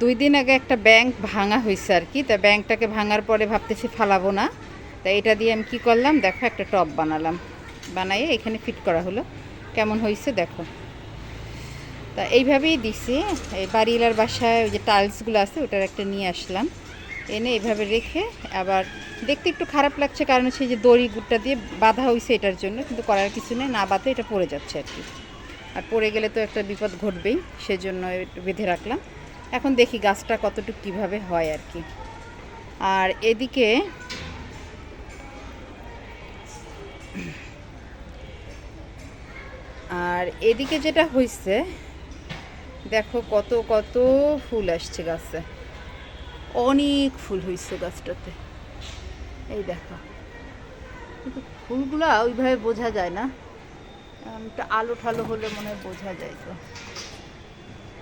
দুই দিন আগে একটা ব্যাংক ভাঙা হয়েছে আর কি। তা ব্যাংকটাকে ভাঙার পরে ভাবতেছি ফালাবো না। তা এটা দিয়ে আমি কি করলাম? দেখো, একটা টপ বানালাম। বানাইয়ে এখানে ফিট করা হলো। কেমন হয়েছে দেখো। তা এইভাবেই দিছি। এই বাড়িলার বাসায় ওই যে টাইলসগুলো আছে, ওটার একটা নিয়ে আসলাম। এনে এইভাবে রেখে আবার দেখতে একটু খারাপ লাগছে, কারণ সেই যে দড়ি গুটটা দিয়ে বাঁধা হয়েছে এটার জন্য, কিন্তু করার কিছু নেই। না বাঁধে, এটা পড়ে যাচ্ছে আর কি। আর পড়ে গেলে তো একটা বিপদ ঘটবেই, সেজন্য একটু বেঁধে রাখলাম। এখন দেখি গাছটা কতটুকু কীভাবে হয় আর কি। আর এদিকে আর এদিকে যেটা হয়েছে দেখো কত কত ফুল আসছে গাছে। অনেক ফুল হয়েছে গাছটাতে। এই দেখো। কিন্তু ফুলগুলা ওইভাবে বোঝা যায় না। আলো ঠালো হলে মনে হয় বোঝা যায় তো।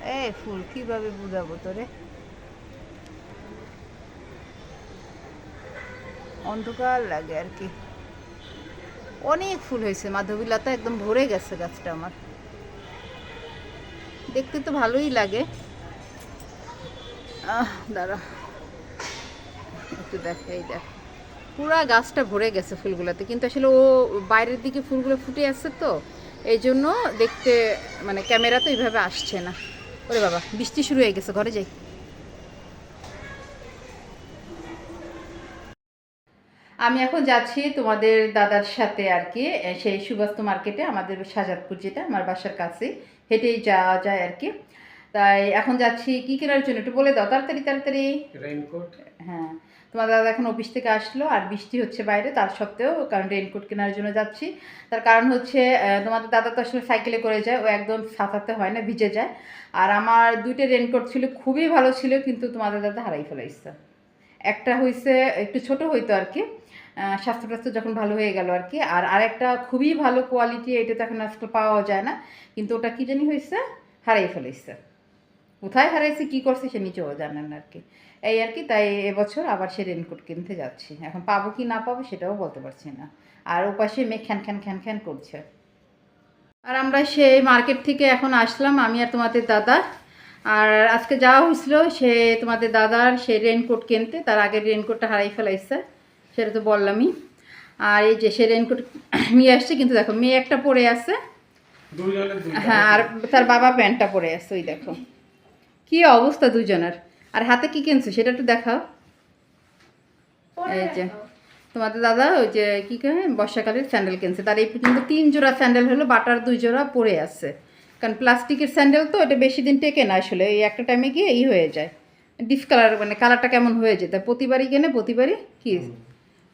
এই ফুল, কীভাবে বুঝাবো তোরে? অন্ধকার লাগে আর কি। অনেক ফুল হয়েছে, মাধবীলতা একদম ভরে গেছে গাছটা আমার। দেখতে তো ভালোই লাগে। আহ, দাঁড়া। একটু দেখ, এই দেখ। পুরা গাছটা ভরে গেছে ফুলগুলোতে, কিন্তু আসলে ও বাইরের দিকে ফুলগুলো ফুটে আসছে তো, এই জন্য দেখতে মানে ক্যামেরা তো এইভাবে আসছে না। ওরে বাবা, বৃষ্টি শুরু হয়ে গেছে, ঘরে যাই। আমি এখন যাচ্ছি তোমাদের দাদার সাথে আর কি, সেই সুবাস্ত মার্কেটে, আমাদের সাজাদপুর যেটা, আমার বাসার কাছে হেঁটেই যাওয়া যায় আর কি। তাই এখন যাচ্ছি কি কেনার জন্য একটু বলে দাও তাড়াতাড়ি তাড়াতাড়ি। রেইনকোট হ্যাঁ তোমার দাদা এখন অফিস থেকে আসলো আর বৃষ্টি হচ্ছে বাইরে তার সত্ত্বেও কারণ রেইনকোট কেনার জন্য যাচ্ছি। তার কারণ হচ্ছে তোমাদের দাদা তো আসলে সাইকেলে করে যায় ও একদম ছাতাতে হয় না ভিজে যায়। আর আমার দুইটা রেনকোট ছিল খুবই ভালো ছিল কিন্তু তোমাদের দাদা হারাই ফেলাইছে। একটা হয়েছে একটু ছোট হইতো আর কি স্বাস্থ্য টাস্থ্য যখন ভালো হয়ে গেল আর কি আর আরেকটা খুবই ভালো কোয়ালিটি এটা তো এখন আজকাল পাওয়া যায় না কিন্তু ওটা কি জানি হয়েছে হারাই ফেলাইছে। কোথায় হারাইছি কি করছে সে নিজেও জানেন না আর কি এই আর কি তাই এবছর আবার সে রেনকোট কিনতে যাচ্ছি। এখন পাবো কি না পাবো সেটাও বলতে পারছি না। আর ওপাশে মেয়ে খ্যান খ্যান খ্যান খ্যান করছে। আর আমরা সেই মার্কেট থেকে এখন আসলাম আমি আর তোমাদের দাদা। আর আজকে যাওয়া হয়েছিল সে তোমাদের দাদার সে রেনকোট কিনতে তার আগের রেনকোটটা হারাই ফেলাইছে সেটা তো বললামই। আর এই যে সে রেনকোট নিয়ে আসছে কিন্তু দেখো মেয়ে একটা পরে আছে। হ্যাঁ আর তার বাবা প্যান্টটা পরে আছে ওই দেখো। কি অবস্থা দুজনের আর হাতে কি কিনছো? সেটা একটু দেখাও। এই যে তোমাদের দাদা ওই যে কি কহে বর্ষাকালের স্যান্ডেল কিনছে। তার এই পর্যন্ত তিন জোড়া স্যান্ডেল হলো বাটার দুই জোড়া পরে আছে। কারণ প্লাস্টিকের স্যান্ডেল তো এটা বেশি দিন টেকে না আসলে এই একটা টাইমে গিয়ে এই হয়ে যায়। ডিসকালার মানে কালারটা কেমন হয়ে যায় তা প্রতিবারই কেনে প্রতিবারই কি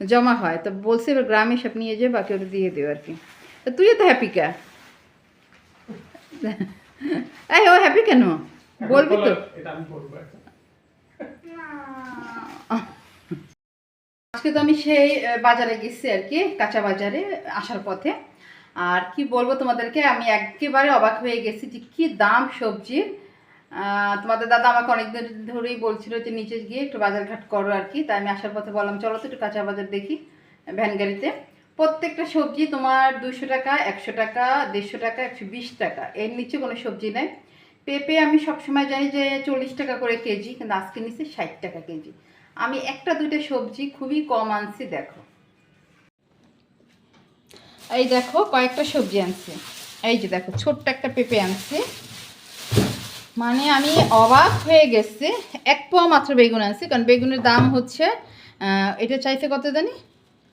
জমা হয়। তো বলছে এবার গ্রামে সব নিয়ে যেয়ে বাকি ওটা দিয়ে দেবে আর কি। তা তুইও তো হ্যাপি কা? এই ও হ্যাপি কেন? বলবি তো? আমি বলব এখন। আজকে তো আমি সেই বাজারে গেছি আর কি কাঁচা বাজারে আসার পথে। আর কি বলব তোমাদেরকে আমি একেবারে অবাক হয়ে গেছি যে কি দাম সবজির আহ, তোমাদের দাদা আমাকে অনেকদিন ধরেই বলছিল যে নিচে গিয়ে একটু বাজারঘাট করো আর কি। তাই আমি আসার পথে বললাম চলো তো একটু কাঁচা বাজার দেখি ভ্যান গাড়িতে। প্রত্যেকটা সবজি তোমার দুশো টাকা একশো টাকা দেড়শো টাকা একশো বিশ টাকা। এর নিচে কোনো সবজি নেই। পেঁপে আমি সবসময় জানি যে চল্লিশ টাকা করে কেজি কিন্তু আজকে নিচ্ছে ষাট টাকা কেজি। আমি একটা দুইটা সবজি খুবই কম আনছি দেখো। এই দেখো কয়েকটা সবজি আনছি। এই যে দেখো ছোট্ট একটা পেঁপে আনছি। মানে আমি অবাক হয়ে গেছি। এক পোয়া মাত্র বেগুন আনছি কারণ বেগুনের দাম হচ্ছে এটা চাইছে কত জানি?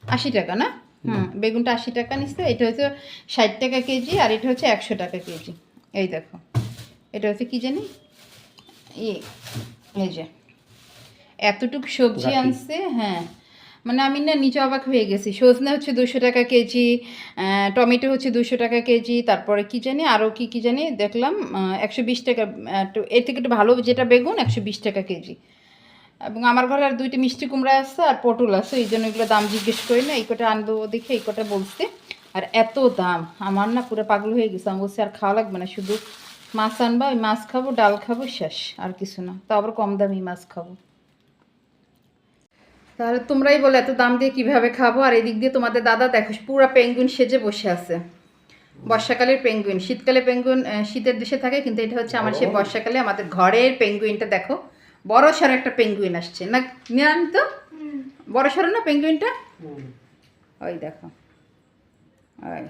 আশি টাকা না? হুম। বেগুনটা আশি টাকা নিচ্ছে এটা হচ্ছে ষাট টাকা কেজি আর এটা হচ্ছে একশো টাকা কেজি। এই দেখো। এটা হচ্ছে কি জানি? ই এই যে। এতটুকু সবজি আনছে, হ্যাঁ। মানে আমি না নিচে অবাক হয়ে গেছি। সজনে হচ্ছে দুশো টাকা কেজি টমেটো হচ্ছে দুশো টাকা কেজি তারপরে কি জানি আরও কি কি জানি দেখলাম একশো বিশ টাকা এর থেকে একটু ভালো যেটা বেগুন একশো বিশ টাকা কেজি। এবং আমার ঘরে আর দুইটা মিষ্টি কুমড়া আছে আর পটল আছে এই জন্য এগুলো দাম জিজ্ঞেস করি না এই কটা আনব দেখে এই কটা বলছে। আর এত দাম আমার না পুরো পাগল হয়ে গেছে আমি বলছি আর খাওয়া লাগবে না শুধু মাছ আনবা ওই মাছ খাব ডাল খাব শেষ আর কিছু না। তাও আবার কম দামি মাছ খাব। তাহলে তোমরাই বলে এত দাম দিয়ে কীভাবে খাব? আর এদিক দিয়ে তোমাদের দাদা দেখো পুরো পেঙ্গুইন সেজে বসে আছে। বর্ষাকালের পেঙ্গুইন শীতকালে পেঙ্গুইন শীতের দেশে থাকে কিন্তু এটা হচ্ছে আমার সেই বর্ষাকালে আমাদের ঘরের পেঙ্গুইনটা দেখো। বড় সড়ো একটা পেঙ্গুইন আসছে। না নিরাম তো? বড় সড়ো না পেঙ্গুইনটা? ওই দেখো। ওই।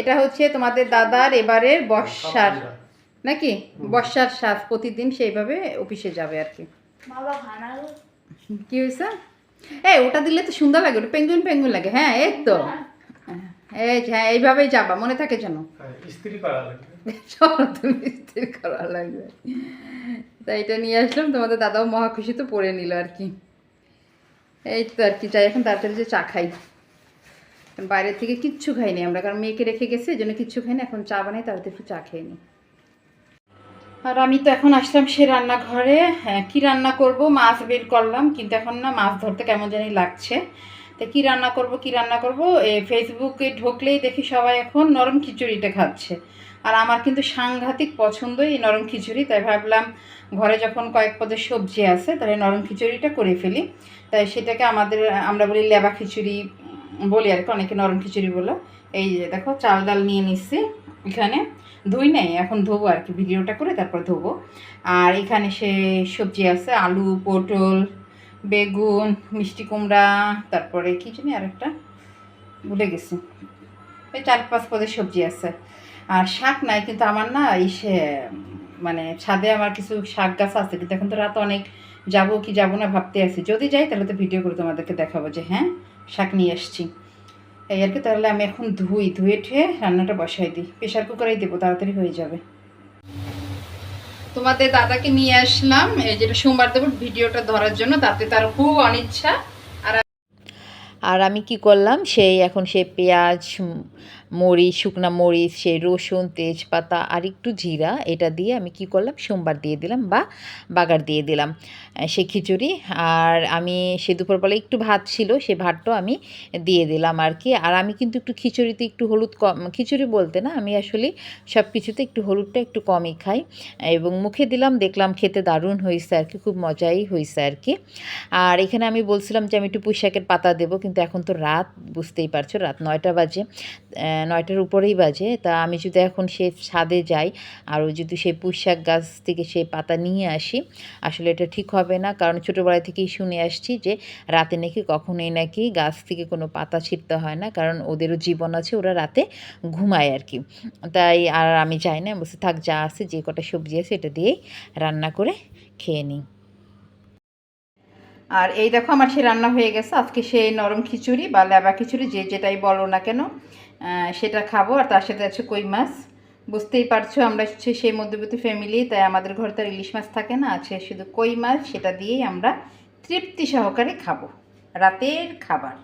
এটা হচ্ছে তোমাদের দাদার এবারের বর্ষার নাকি? বর্ষার সাজ প্রতিদিন সেইভাবে অফিসে যাবে আর কি। বাবা কি হয়েছে? এই ওটা দিলে তো সুন্দর লাগে ওটা পেঙ্গুইন পেঙ্গুইন লাগে। হ্যাঁ এই তো। এই হ্যাঁ এইভাবেই যাবা মনে থাকে যেন। হ্যাঁ লাগবে। চলো তুমি স্থির করা লাগবে। তাই এটা নিয়ে আসলাম তোমাদের দাদাও মহা খুশি তো পরে নিল আর কি। এই তো আর কি যাই এখন তাড়াতাড়ি যে চা খাই। বাইরের থেকে কিচ্ছু খাইনি আমরা, কারণ মেয়েকে রেখে গেছে এই জন্য কিচ্ছু খাইনি, এখন চা বানাই তাড়াতাড়ি একটু চা খেয়ে নিই। আর আমি তো এখন আসলাম সে রান্নাঘরে। হ্যাঁ কী রান্না করব? মাছ বের করলাম, কিন্তু এখন না মাছ ধরতে কেমন জানি লাগছে। তো কী রান্না করব, কী রান্না করব? এ ফেসবুকে ঢুকলেই দেখি সবাই এখন নরম খিচুড়িটা খাচ্ছে। আর আমার কিন্তু সাংঘাতিক পছন্দ এই নরম খিচুড়ি, তাই ভাবলাম ঘরে যখন কয়েক পদের সবজি আছে, তাহলে নরম খিচুড়িটা করে ফেলি। তাই সেটাকে আমাদের, আমরা বলি লেবা খিচুড়ি বলি আর কি, অনেকে নরম খিচুড়ি বলো। এই যে দেখো, চাল ডাল নিয়ে নিচ্ছি এখানে। ধুই নেই, এখন ধোবো আর কি, ভিডিওটা করে তারপর ধোবো। আর এখানে সে সবজি আছে, আলু, পটল, বেগুন, মিষ্টি কুমড়া, তারপরে কি জানি আরেকটা ভুলে গেছি। ওই চার পাঁচ পদের সবজি আছে। আর শাক নাই, কিন্তু আমার না এই সে মানে ছাদে আমার কিছু শাক গাছ আছে, কিন্তু এখন তো রাত অনেক, যাব কি যাব না ভাবতে আছি। যদি যাই তাহলে তো ভিডিও করে তোমাদেরকে দেখাবো যে হ্যাঁ? শাক নিয়ে আসছি। এই আর কি, তাহলে আমি এখন ধুই, ধুয়ে ঠুয়ে রান্নাটা বসাই দিই। প্রেশার কুকারেই দেবো, তাড়াতাড়ি হয়ে যাবে। তোমাদের দাদাকে নিয়ে আসলাম, এই যেটা সোমবার দেবো ভিডিওটা ধরার জন্য, তাতে তার খুব অনিচ্ছা। আর আমি কি করলাম? সেই এখন সে পেঁয়াজ মরিচ শুকনা মরিচ সেই রসুন, তেজপাতা আর একটু জিরা, এটা দিয়ে আমি কি করলাম? সোমবার দিয়ে দিলাম বা বাগার দিয়ে দিলাম সে খিচুড়ি। আর আমি সে দুপুরবেলা একটু ভাত ছিল, সে ভাতটাও আমি দিয়ে দিলাম আর কি। আর আমি কিন্তু একটু খিচুড়িতে একটু হলুদ কম, খিচুড়ি বলতে না, আমি আসলে সব কিছুতে একটু হলুদটা একটু কমই খাই। এবং মুখে দিলাম, দেখলাম খেতে দারুণ হয়েছে আর কি, খুব মজাই হয়েছে আর কি। আর এখানে আমি বলছিলাম যে আমি একটু পুঁই শাকের পাতা দেবো কিন্তু এখন তো রাত, বুঝতেই পারছ, রাত নয়টা বাজে নয়টার উপরেই বাজে। তা আমি যদি এখন সে ছাদে যাই, আর যদি সেই পুঁই শাক গাছ থেকে সেই পাতা নিয়ে আসি, আসলে এটা ঠিক হবে না। কারণ ছোটোবেলা থেকেই শুনে আসছি যে, রাতে নাকি কখনোই নাকি গাছ থেকে কোনো পাতা ছিঁড়তে হয় না। কারণ ওদেরও জীবন আছে, ওরা রাতে ঘুমায় আর কি। তাই আর আমি চাই না বসে থাক, যা আছে, যে কটা সবজি আছে, এটা দিয়েই রান্না করে খেয়ে নিই। আর এই দেখো আমার সে রান্না হয়ে গেছে। আজকে সেই নরম খিচুড়ি বা লেবা খিচুড়ি, যে যেটাই বলো না কেন সেটা খাব। আর তার সাথে আছে কই মাছ। বুঝতেই পারছ, আমরা হচ্ছে সেই মধ্যবিত্ত ফ্যামিলি তাই আমাদের ঘরে তো ইলিশ মাছ থাকে না। আছে শুধু কই মাছ, সেটা দিয়েই আমরা তৃপ্তি সহকারে খাব। রাতের খাবার।